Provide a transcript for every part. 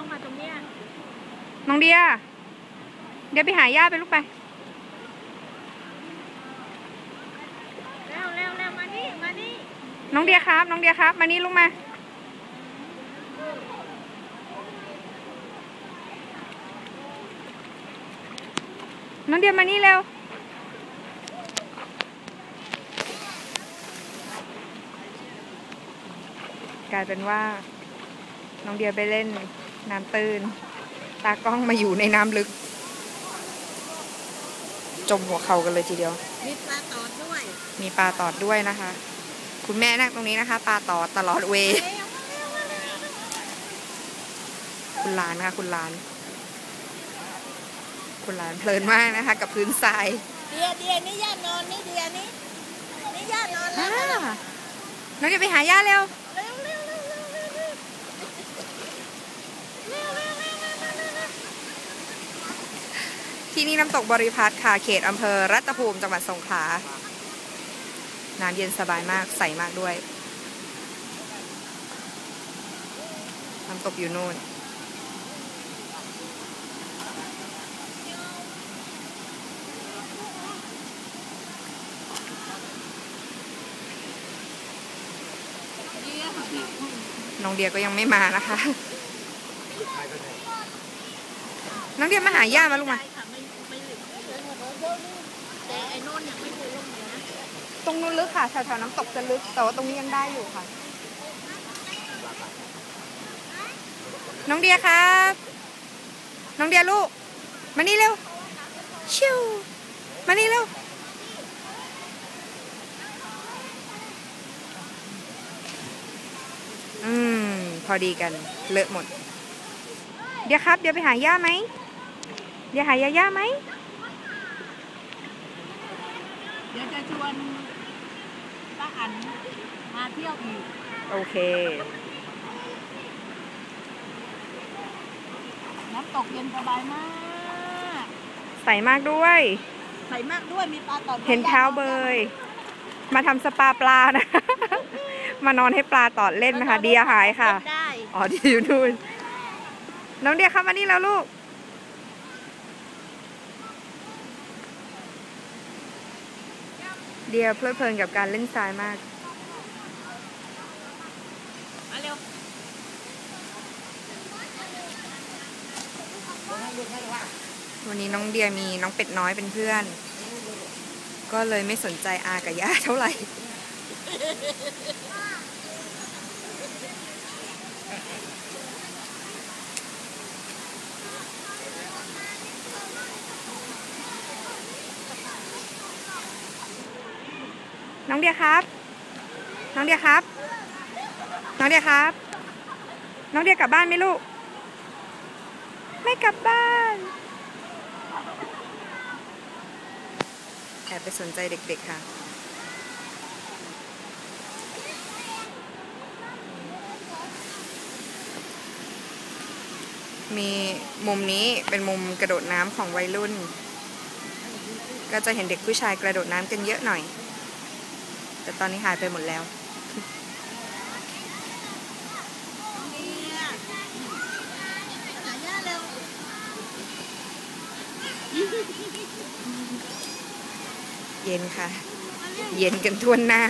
น้องมาตรงเนี้ยน้องเดีย เดี๋ยวไปหาย่าไปลูกไป เร็วเร็วเร็วมานี่ มานี่ น้องเดียครับ น้องเดียครับ มานี่ลูกมา น้องเดียมานี่เร็ว กลายเป็นว่า น้องเดียไปเล่น น้ำตื้น ตากล้องมาอยู่ในน้ำลึก จมหัวเข่ากันเลยทีเดียว มีปลาตอดด้วย มีปลาตอดด้วยนะคะ คุณแม่นั่งตรงนี้นะคะ ปลาตอดตลอดเวย์คุณหลานนะคะคุณหลาน คุณหลานเพลินมากนะคะ กับพื้นทราย เดียเดียนี่ย่านอนนี่เดียนี่นี่ย่านอนแล้อ่าวน้องเดี๋ยวไปหาย่าเร็วเร็วเร็ว ที่นี่น้ำตกบริพัตรค่ะ เขตอำเภอรัตภูมิ จังหวัดสงขลา น้ำเย็นสบายมาก ใสมากด้วย น้ำตกอยู่นู่น น้องเดียก็ยังไม่มานะคะ น้องเดียมาหาย่ามาลูกมา ใช่ค่ะไม่ไม่หลึกแต่ไอ้โน่นยังไม่เคยลงเลยนะ ตรงนู้นลึกค่ะแถวๆน้ำตกจะลึก แต่ว่าตรงนี้ยังได้อยู่ค่ะ น้องเดียครับ น้องเดียลูก มานี่เร็ว ชิว มานี่เร็ว อืม พอดีกัน เลอะหมด เดี๋ยวครับ เดี๋ยวไปหาย่าไหม เดี๋ยวหายาย่าไหม เดี๋ยวจะชวน อันมาเที่ยวอีก โอเค น้ำตกเย็นสบายมาก ใสมากด้วย ใสมากด้วย มีปลาตอดด้วยเห็นเท้าเบย มาทำสปาปลานะ มานอนให้ปลาตอดเล่นนะคะ เดียหายค่ะเล่นได้ อ๋อ ดีอยู่นู่น น้องเดียครับมานี่แล้วลูก เดียเพลิดเพลินกับการเล่นทรายมากมาเร็ววันนี้น้องเดียมีน้องเป็ดน้อยเป็นเพื่อน ก็เลยไม่สนใจอากับย่าเท่าไหร่ น้องเดียครับ น้องเดียครับ น้องเดียครับ น้องเดียกลับบ้านไหมลูก ไม่กลับบ้านแอบไปสนใจเด็ก ๆ ค่ะมีมุมนี้เป็นมุมกระโดดน้ำของวัยรุ่น ก็จะเห็นเด็กผู้ชายกระโดดน้ำกันเยอะหน่อย แต่ตอนนี้หายไปหมดแล้ว เย็นค่ะ เย็นกันทั่วหน้า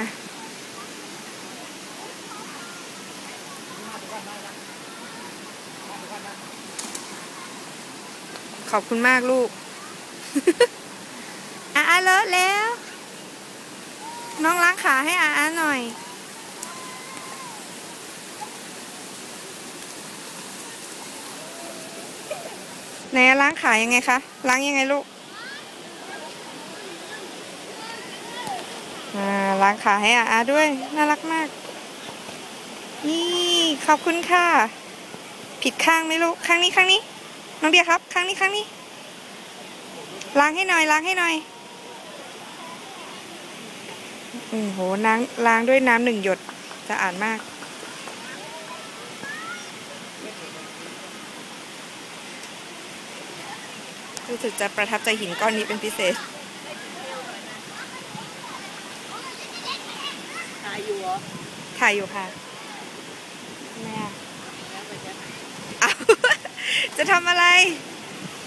ขอบคุณมากลูกอาอาเลอะแล้ว น้องล้างขาให้อาอาหน่อยไหนล้างขายังไงคะ ล้างยังไงลูกอ่าล้างขาให้อาอาด้วย น่ารักมาก นี่ขอบคุณค่ะ ผิดข้างไหมลูก ข้างนี้ข้างนี้ น้องเดียครับ ข้างนี้ข้างนี้ ล้างให้หน่อย ล้างให้หน่อย โอ้โหล้างล้างด้วยน้ำหนึ่งหยดสะอาดมาก รู้สึกจะประทับใจหินก้อนนี้เป็นพิเศษตายอยู่เหรอถ่ายอยู่ค่ะทำไมอะแล้วไปจะอ้าวจะทำอะไร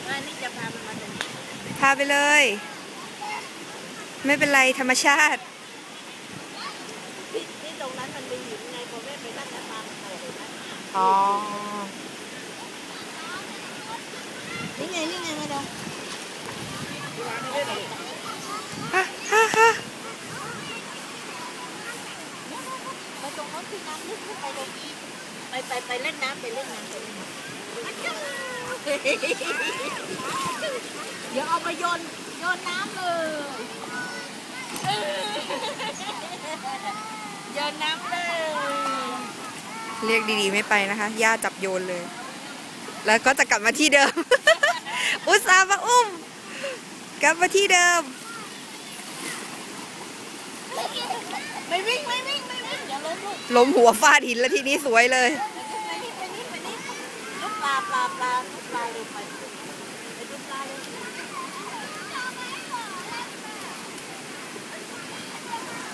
ว่านี่จะพามันมาตรงนี้พาไปเลย ไม่เป็นไรธรรมชาติที่ที่ ตรงนั้นมันมีหินไงพอแม่ไปนั่งแล้วปลามันเปิดเลยนะอ๋อ นี่ไง นี่ไงมาดูฮะฮะฮะไปตรงโน้นที่น้ำลึกขึ้นไปตรงนี้ไปไปไปเล่นน้ำไปเล่นน้ำไปเล่นน้ำเดี๋ยวเอาไปโยนโยนน้ำเลย โยนน้ำเลยเรียกดีๆไม่ไปนะคะ ย่าจับโยนเลย แล้วก็จะกลับมาที่เดิม อุตส่าห์มาอุ้ม กลับมาที่เดิม ไม่วิ่งไม่วิ่งไม่วิ่งอย่าล้มลูกล้มหัวฟาดหินแล้วทีนี้สวยเลย ไปนี่ไปนี่ไปนี่ลูกปลาปลาปลาลูกปลาเร็วไปไปลูกปลาเร็ว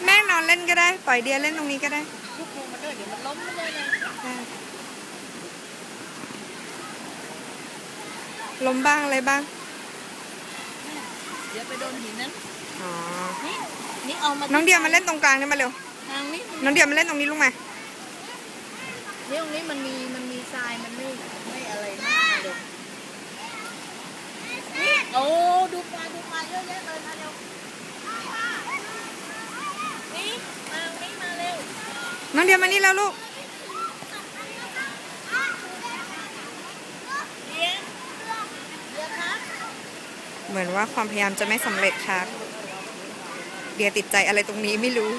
แม่นอนเล่นก็ได้ ปล่อยเดียเล่นตรงนี้ก็ได้ลูกลงมาด้วยเดี๋ยวมันล้มมาเลยนะล้มบ้างอะไรบ้าง เดี๋ยวไปโดนหินนั้นอ๋อนี่นี่เอามาน้องเดียมาเล่นตรงกลางนี่มาเร็วทางนี้น้องเดียมาเล่นตรงนี้ลูกมานี่ตรงนี้มันมีมันมีทรายมันไม่ไม่อะไรมากเลยนี่โอ้ดูปลาดูปลาเยอะแยะเลยมาเร็วนี่มานี่มาเร็ว น้องเดียมานี่แล้วลูกเหมือนว่าความพยายามจะไม่สำเร็จครับ เดียติดใจอะไรตรงนี้ไม่รู้